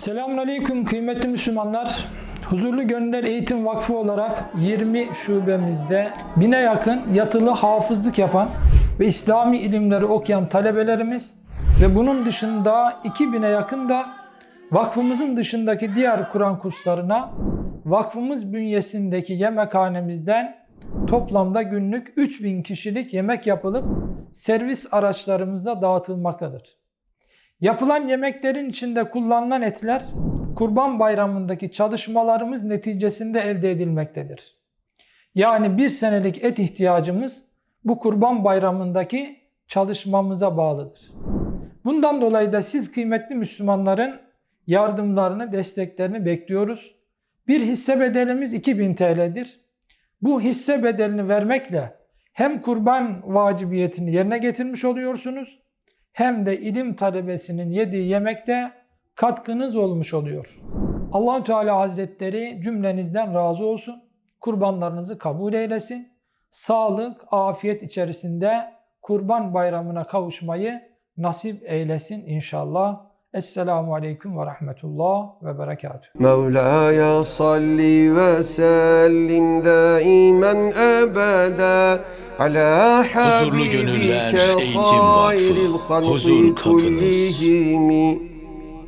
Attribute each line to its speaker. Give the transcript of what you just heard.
Speaker 1: Selamun Aleyküm kıymetli Müslümanlar. Huzurlu Gönüller Eğitim Vakfı olarak 20 şubemizde bine yakın yatılı hafızlık yapan ve İslami ilimleri okuyan talebelerimiz ve bunun dışında 2000'e yakın da vakfımızın dışındaki diğer Kur'an kurslarına vakfımız bünyesindeki yemekhanemizden toplamda günlük 3000 kişilik yemek yapılıp servis araçlarımızda dağıtılmaktadır. Yapılan yemeklerin içinde kullanılan etler Kurban Bayramı'ndaki çalışmalarımız neticesinde elde edilmektedir. Yani bir senelik et ihtiyacımız bu Kurban Bayramı'ndaki çalışmamıza bağlıdır. Bundan dolayı da siz kıymetli Müslümanların yardımlarını, desteklerini bekliyoruz. Bir hisse bedelimiz 2000 TL'dir. Bu hisse bedelini vermekle hem kurban vacibiyetini yerine getirmiş oluyorsunuz hem de ilim talebesinin yediği yemekte katkınız olmuş oluyor. allah Teala Hazretleri cümlenizden razı olsun, kurbanlarınızı kabul eylesin, sağlık, afiyet içerisinde kurban bayramına kavuşmayı nasip eylesin inşallah. Esselamu Aleyküm ve Rahmetullah ve Berekatuhu.
Speaker 2: Mevla'ya salli ve sellim daimen ebeden.
Speaker 3: Huzurlu Gönüller Eğitim Vakfı Huzur Kapınız